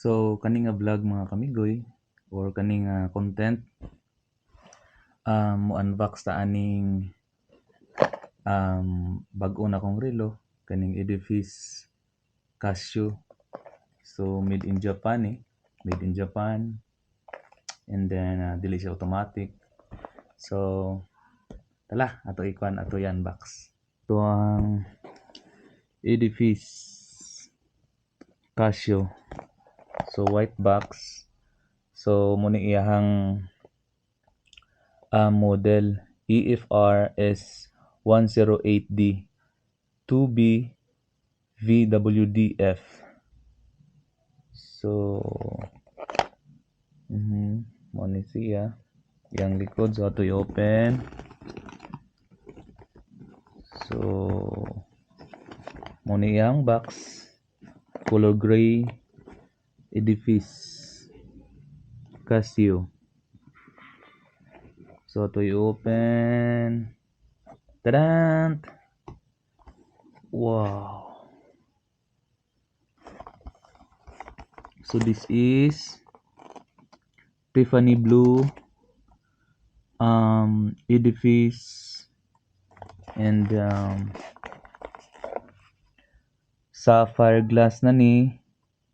So kani nga vlog mga kamigoy or kani nga content um unbox ta aning um bag-o na kong relo kaning Edifice Casio. So made in Japan eh. Made in Japan. And then uh, dili siya automatic. So tala ato ikuan ato yan box. Ito ang Edifice Casio. So white box. So mo ni iyahang uh, model E EFRS 108D 2B VWDF. So mhm mo ni siya. Yang likod so ato i-open. So mo ni iyang box color gray edifice Casio. So to i-open. Tadaan! Wow. So this is Tiffany blue um edifice and um sapphire glass na ni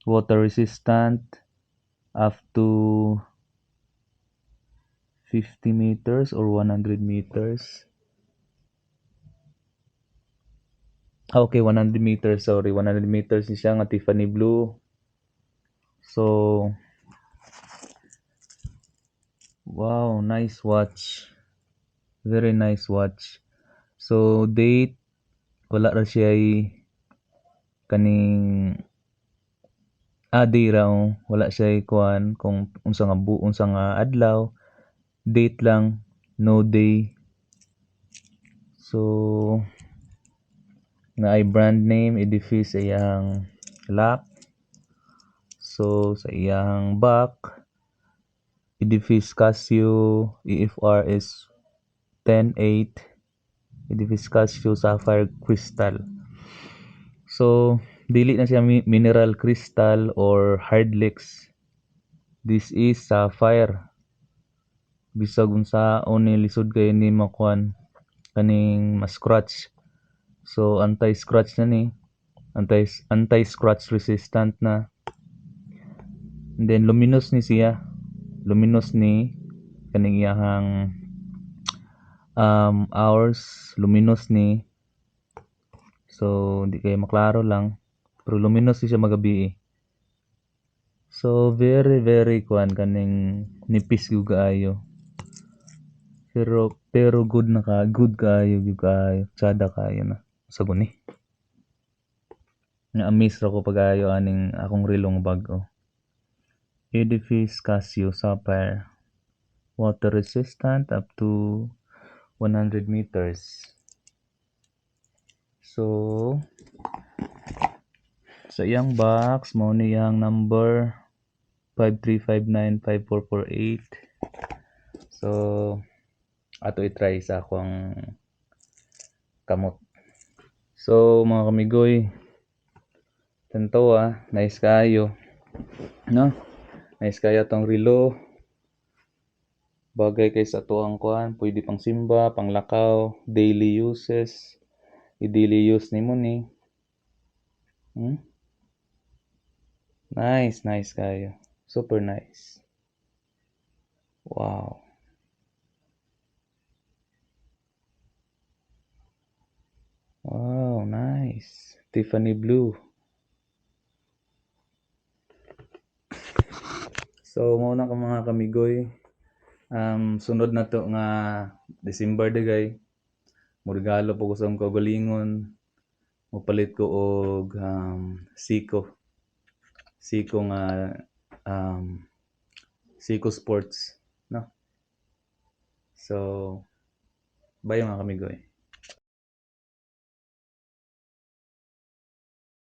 water resistant up to 50 meters or 100 meters. Ah, okay, 100 meters, sorry. 100 meters siya nga Tiffany blue. So, wow, nice watch. Very nice watch. So, date, wala ra siya kaning ah, day raw. Wala siya ay kuan kung unsa nga bu unsa nga adlaw. Date lang, no day. So, na ay brand name edifice sa lock. So, sa iyang back, edifice Casio EFRS 108 edifice Casio sapphire crystal. So, dili na siya mi- mineral crystal or hardlex. This is sapphire. Bisag unsaon ni lisod kay ni makuan kaning ma-scratch. So anti-scratch na ni. Anti anti-scratch resistant na. And then luminous ni siya. Luminous ni kaning iyahang um hours luminous ni. So di kay maklaro lang. Pero luminous siya magabi eh. So very very kuan kaning nipis gyud kaayo. Pero pero good na ka, good kaayo gyud kaayo, tsada kaayo na sa guni. Na amaze ra ko pagayo aning akong rilong bag-o. Edifice Casio Sapphire. Water resistant up to 100 meters. So sa iyang box mo ni iyang number 53595448. So ato i-try sa akong kamot. So mga kamigoy, tanto ah, nice kayo. No? Nice kayo tong relo. Bagay kay sa tuang kuan, pwede pang simba, pang lakaw, daily uses. I-daily use nimo ni. Hmm? Nice, nice kayo. Super nice. Wow. Wow, nice. Tiffany blue. So, mo na ka mga kamigoy. Um, sunod na to nga December dagay. Mo regalo po ko sa akong kaugalingon. Mopalit ko og um, Siko. Siko nga um, Siko Sports, no? So, bye mga kamigoy.